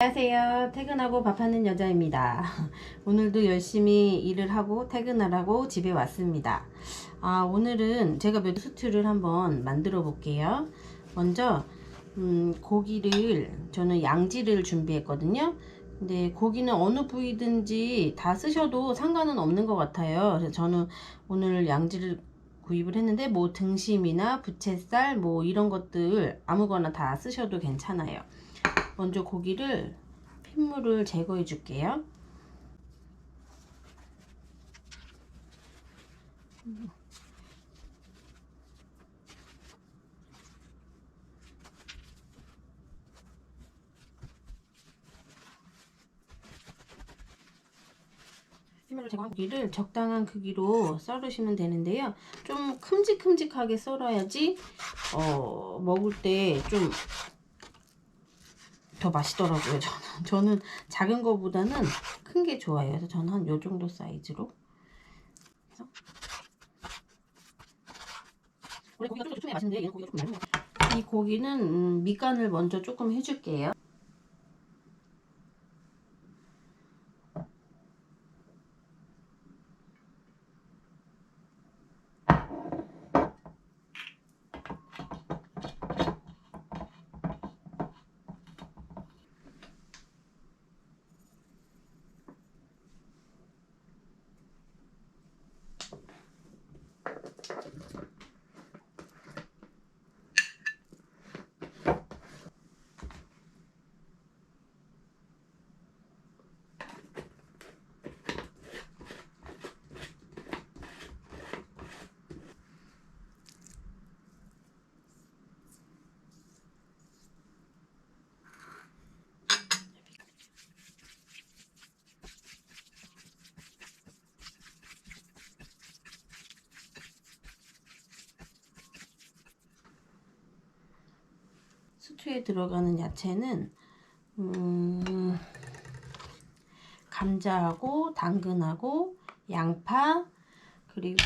안녕하세요. 퇴근하고 밥하는 여자입니다. 오늘도 열심히 일을 하고 퇴근하라고 집에 왔습니다. 아, 오늘은 제가 몇 스튜를 한번 만들어 볼게요. 먼저 음, 고기를 저는 양지를 준비했거든요. 근데 고기는 어느 부위든지 다 쓰셔도 상관은 없는 것 같아요. 그래서 저는 오늘 양지를 구입을 했는데 뭐 등심이나 부채살 뭐 이런 것들 아무거나 다 쓰셔도 괜찮아요. 먼저 고기를 핏물을 제거해 줄게요. 고기를 적당한 크기로 썰으시면 되는데요. 좀 큼직큼직하게 썰어야지 어, 먹을 때 좀 더 맛있더라고요. 저는 저는 작은 거보다는 큰 게 좋아요. 그래서 저는 한 요 정도 사이즈로. 그래서 원래 고기가 좀 두툼해 맛있는데 얘는 고기가 좀 얇은 것 같아요. 이 고기는 음, 밑간을 먼저 조금 해줄게요. 스튜에 들어가는 야채는 음, 감자하고 당근하고 양파 그리고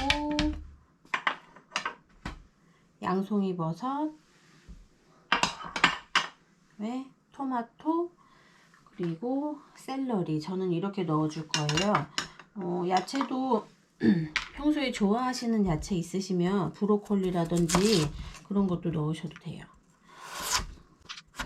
양송이 버섯 왜 토마토 그리고 샐러리 저는 이렇게 넣어 줄 거예요. 어, 야채도 평소에 좋아하시는 야채 있으시면 브로콜리라든지 그런 것도 넣으셔도 돼요.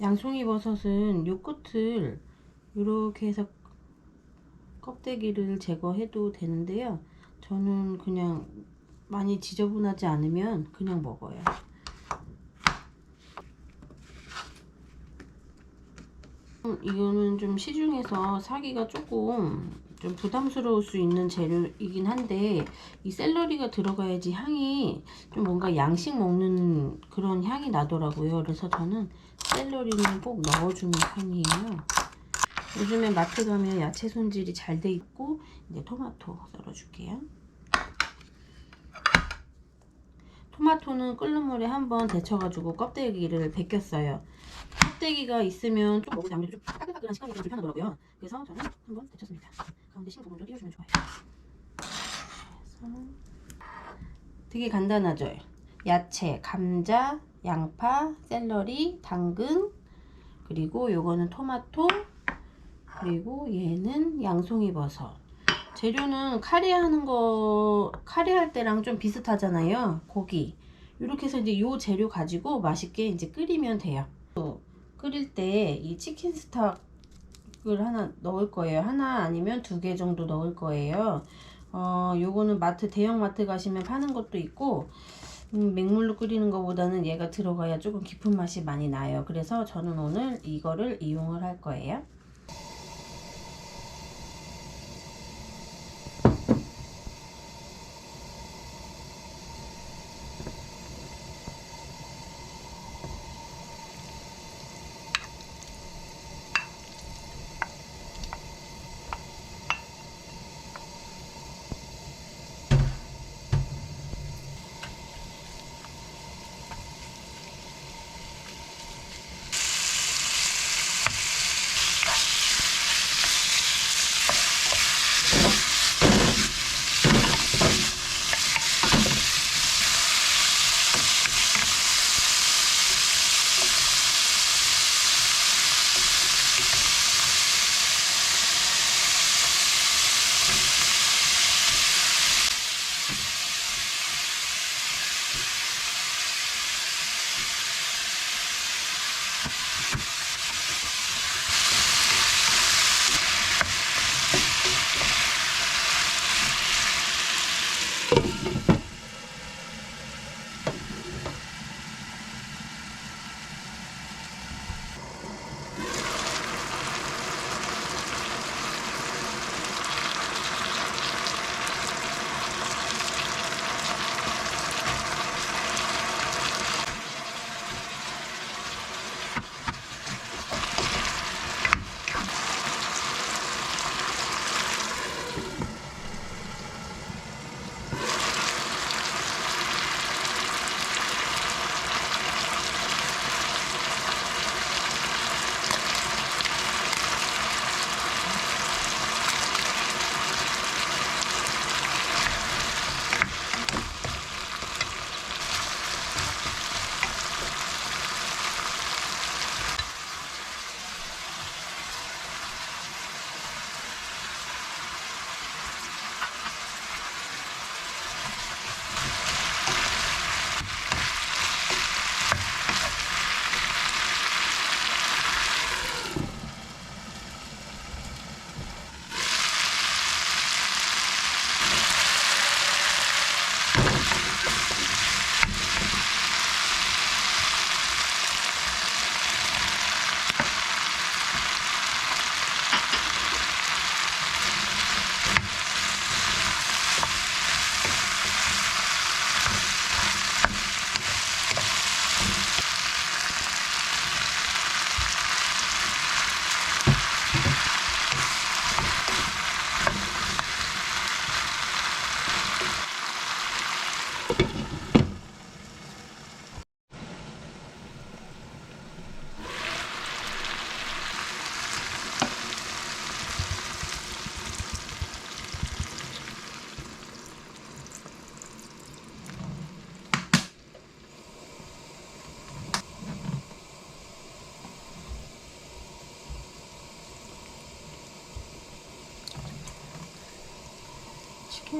양송이 버섯은 요 끝을 이렇게 해서 껍데기를 제거해도 되는데요. 저는 그냥 많이 지저분하지 않으면 그냥 먹어요. 음, 이거는 좀 시중에서 사기가 조금 좀 부담스러울 수 있는 재료이긴 한데 이 샐러리가 들어가야지 향이 좀 뭔가 양식 먹는 그런 향이 나더라고요. 그래서 저는 샐러리는 꼭 넣어주는 편이에요. 요즘에 마트 가면 야채 손질이 잘 돼 있고 이제 토마토 썰어줄게요. 토마토는 끓는 물에 한번 데쳐가지고 껍데기를 벗겼어요. 껍데기가 있으면 좀 먹을 때 아무래도 좀 따끈따끈한 식감이 좀 불편하더라고요. 그래서 저는 한번 데쳤습니다. 가운데 신 부분 좀 띄워주면 좋아요. 그래서 되게 간단하죠. 야채, 감자, 양파, 샐러리, 당근, 그리고 요거는 토마토, 그리고 얘는 양송이 버섯. 재료는 카레 하는 거, 카레 할 때랑 좀 비슷하잖아요. 고기. 이렇게 해서 이제 요 재료 가지고 맛있게 이제 끓이면 돼요. 또 끓일 때 이 치킨 스톡 을 하나 넣을 거예요. 하나 아니면 두 개 정도 넣을 거예요. 어, 요거는 마트, 대형 마트 가시면 파는 것도 있고, 음, 맹물로 끓이는 것보다는 얘가 들어가야 조금 깊은 맛이 많이 나요. 그래서 저는 오늘 이거를 이용을 할 거예요.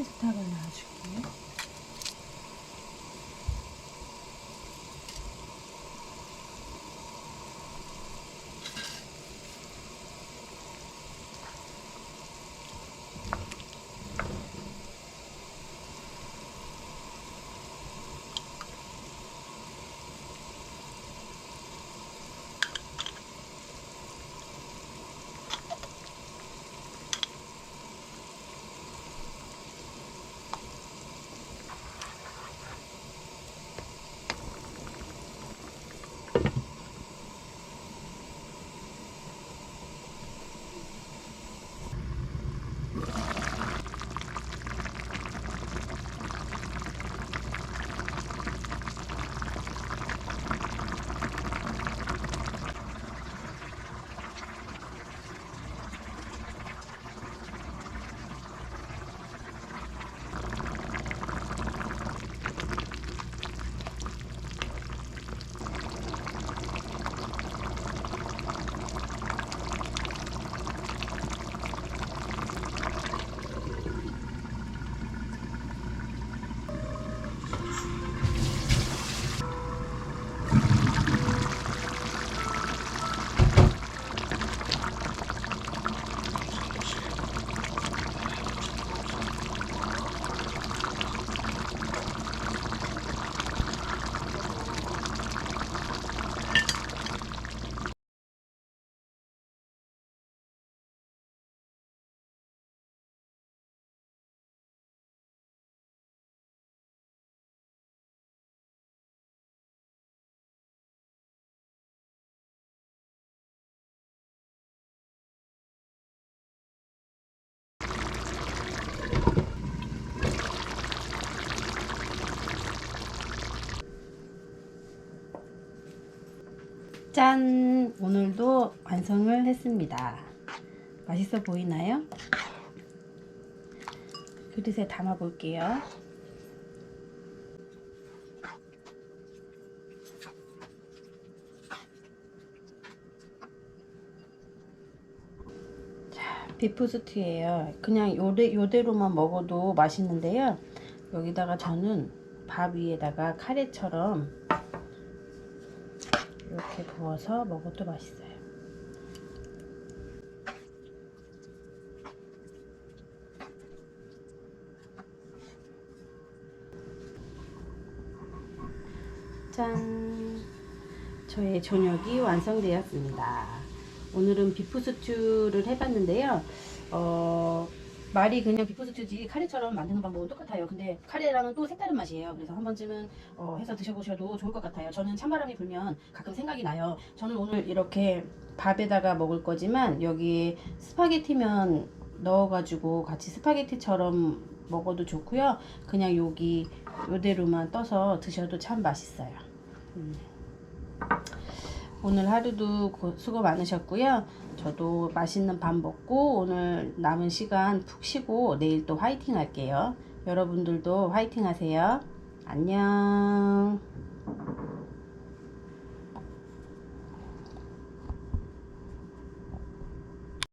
치킨 스탁을 놔줄게요. 짠! 오늘도 완성을 했습니다. 맛있어 보이나요? 그릇에 담아 볼게요. 자, 비프스트예요. 그냥 요대, 요대로만 먹어도 맛있는데요. 여기다가 저는 밥 위에다가 카레처럼 이렇게 부어서 먹어도 맛있어요. 짠! 저의 저녁이 완성되었습니다. 오늘은 비프 스튜를 해봤는데요. 어, 말이 그냥 비프 스튜지 카레처럼 만드는 방법은 똑같아요. 근데 카레랑은 또 색다른 맛이에요. 그래서 한 번쯤은 어, 해서 드셔보셔도 좋을 것 같아요. 저는 찬바람이 불면 가끔 생각이 나요. 저는 오늘 이렇게 밥에다가 먹을 거지만 여기 스파게티면 넣어가지고 같이 스파게티처럼 먹어도 좋고요. 그냥 여기 요대로만 떠서 드셔도 참 맛있어요. 음. 오늘 하루도 고- 수고 많으셨고요. 저도 맛있는 밥 먹고 오늘 남은 시간 푹 쉬고 내일 또 화이팅 할게요. 여러분들도 화이팅 하세요. 안녕.